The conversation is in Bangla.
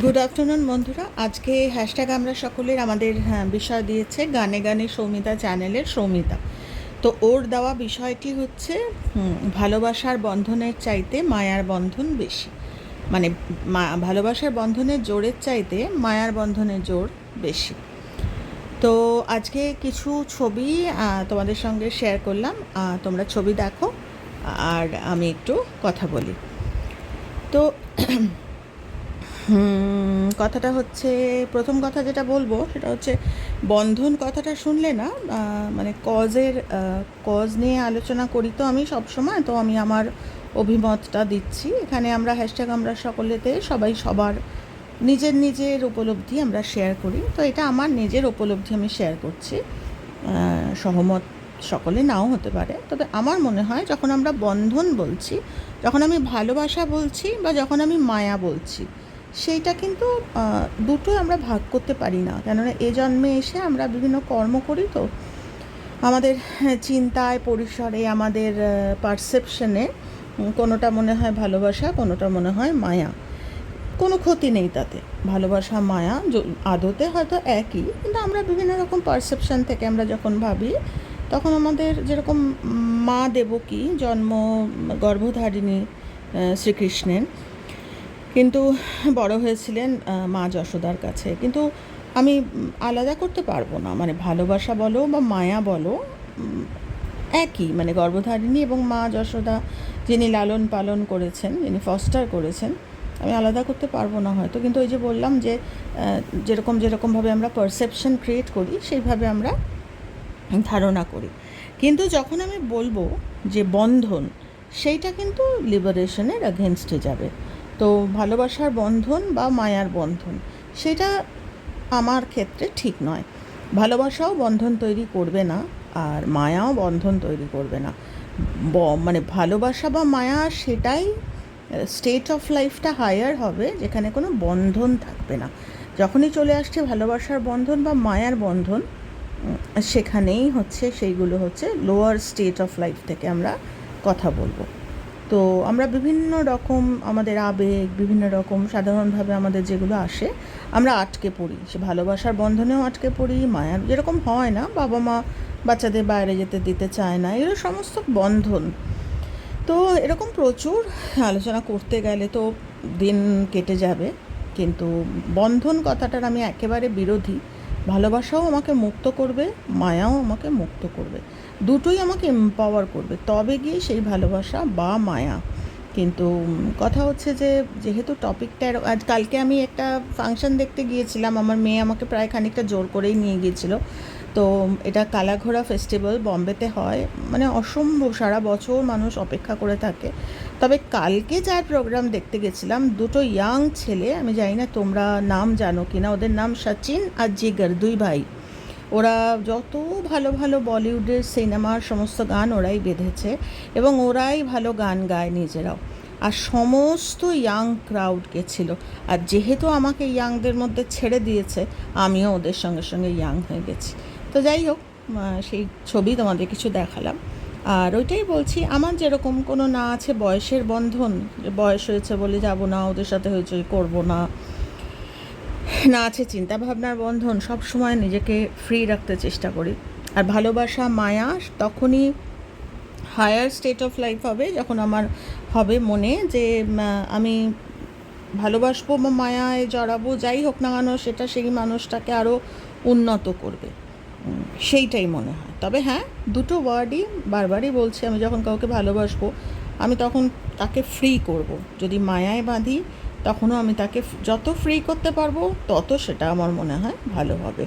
গুড আফটারনুন বন্ধুরা। আজকে হ্যাশট্যাগ আমরা সকলের আমাদের হ্যাঁ, বিষয় দিয়েছে গানে গানে সৌমিতা চ্যানেলের সৌমিতা। তো ওর দেওয়া বিষয়টি হচ্ছে ভালোবাসার বন্ধনের চাইতে মায়ার বন্ধন বেশি। মানে ভালোবাসার বন্ধনের জোরের চাইতে মায়ার বন্ধনের জোর বেশি। তো আজকে কিছু ছবি তোমাদের সঙ্গে শেয়ার করলাম। তোমরা ছবি দেখো আর আমি একটু কথা বলি। তো কথাটা হচ্ছে, প্রথম কথা যেটা বলব সেটা হচ্ছে, বন্ধন কথাটা শুনলে না মানে কজের কজ নিয়ে আলোচনা করি তো আমি সব সময়, তো আমি আমার অভিমতটা দিচ্ছি। এখানে আমরা হ্যাশট্যাগ আমরা সকলেতে সবাই সবার নিজের নিজের উপলব্ধি আমরা শেয়ার করি। তো এটা আমার নিজের উপলব্ধি আমি শেয়ার করছি। সহমত সকলে নাও হতে পারে। তবে আমার মনে হয় যখন আমরা বন্ধন বলছি, যখন আমি ভালোবাসা বলছি বা যখন আমি মায়া বলছি সেইটা কিন্তু আহ, দুটো আমরা ভাগ করতে পারি না। কেননা এ জন্মে এসে আমরা বিভিন্ন কর্ম করি তো। আমাদের চিন্তায় পরিসরে আমাদের পারসেপশনে কোনোটা মনে হয় ভালোবাসা কোনোটা মনে হয় মায়া। কোনো ক্ষতি নেই তাতে। ভালোবাসা মায়া আদতে হয়তো একই কিন্তু আমরা বিভিন্ন রকম পারসেপশন থেকে আমরা যখন ভাবি তখন আমাদের যেরকম মা দেবকী জন্ম গর্ভধারিণী শ্রীকৃষ্ণের কিন্তু বড় হয়েছিলেন মা যশোদার কাছে। কিন্তু আমি আলাদা করতে পারব না। মানে ভালোবাসা বলো বা মায়া বলো একই। মানে গর্ভধারিণী এবং মা যশোদা যিনি লালন পালন করেছেন, যিনি ফস্টার করেছেন, আমি আলাদা করতে পারব না হয়তো। কিন্তু ওই যে বললাম যে যেরকম যেরকমভাবে আমরা পারসেপশন ক্রিয়েট করি, সেইভাবে আমরা ধারণা করি। কিন্তু যখন আমি বলব যে বন্ধন, সেইটা কিন্তু লিবারেশনের অ্যাগেনস্টে যাবে। তো ভালোবাসার বন্ধন বা মায়ার বন্ধন, সেটা আমার ক্ষেত্রে ঠিক নয়। ভালোবাসাও বন্ধন তৈরি করবে না, আর মায়াও বন্ধন তৈরি করবে না। মানে ভালোবাসা বা মায়া সেটাই স্টেট অফ লাইফটা হায়ার হবে, যেখানে কোনো বন্ধন থাকবে না। যখনই চলে আসছে ভালোবাসার বন্ধন বা মায়ার বন্ধন সেখানেই হচ্ছে, সেইগুলো হচ্ছে লোয়ার স্টেট অফ লাইফ থেকে আমরা কথা বলব। তো আমরা বিভিন্ন রকম আমাদের আবেগ, বিভিন্ন রকম সাধারণভাবে আমাদের যেগুলো আসে, আমরা আটকে পড়ি। সে ভালোবাসার বন্ধনেও আটকে পড়ি, মায়ার যেরকম হয় না বাবা মা বাচ্চাদের বাইরে যেতে দিতে চায় না, এগুলো সমস্ত বন্ধন। তো এরকম প্রচুর আলোচনা করতে গেলে তো দিন কেটে যাবে, কিন্তু বন্ধন কথাটার আমি একেবারে বিরোধী। ভালোবাসাও আমাকে মুক্ত করবে, মায়াও আমাকে মুক্ত করবে। দুটোই আমাকে এম্পাওয়ার করবে। তবে গিয়ে সেই ভালোবাসা বা মায়া। কিন্তু কথা হচ্ছে যে, যেহেতু টপিকটা আজ কালকে আমি একটা ফাংশন দেখতে গিয়েছিলাম। আমার মেয়ে আমাকে প্রায় খানিকটা জোর করেই নিয়ে গিয়েছিল। তো এটা কালাঘোড়া ফেস্টিভ্যাল বম্বেতে হয়। মানে অসম্ভব, সারা বছর মানুষ অপেক্ষা করে থাকে। তবে কালকে যার প্রোগ্রাম দেখতে গেছিলাম, দুটো ইয়াং ছেলে, আমি জানি না তোমরা নাম জানো কি না ওদের নাম সচিন আর জিগার, দুই ভাই। ওরা যত ভালো ভালো বলিউডের সিনেমার সমস্ত গান ওরাই বেঁধেছে এবং ওরাই ভালো গান গায় নিজেরাও। আর সমস্ত ইয়াং ক্রাউড গেছিল আর যেহেতু আমাকে ইয়াংদের মধ্যে ছেড়ে দিয়েছে, আমিও ওদের সঙ্গে সঙ্গে ইয়াং হয়ে গেছি। তো যাই হোক সেই ছবি তোমাদের কিছু দেখালাম। আর ওইটাই বলছি, আমার যেরকম কোনো না আছে বয়সের বন্ধন বয়স হয়েছে বলে যাব না, ওদের সাথে হয়েছে করব না না আছে চিন্তা ভাবনার বন্ধন, সব সময় নিজেকে ফ্রি রাখতে চেষ্টা করি। আর ভালোবাসা, মায়া তখনই হায়ার স্টেট অফ লাইফ হবে যখন আমার হবে মনে যে আমি ভালোবাসবো বা মায়ায় জড়াবো, যাই হোক না কেন, সেটা সেই মানুষটাকে আরও উন্নত করবে। সেইটাই মনে হয়। তবে হ্যাঁ দুটো ওয়ার্ডই বারবারই বলছি, আমি যখন কাউকে ভালোবাসবো, আমি তখন তাকে ফ্রি করব। যদি মায়ায় বাঁধি, তখনও আমি তাকে যত ফ্রি করতে পারব, তত সেটা আমার মনে হয় ভালো হবে।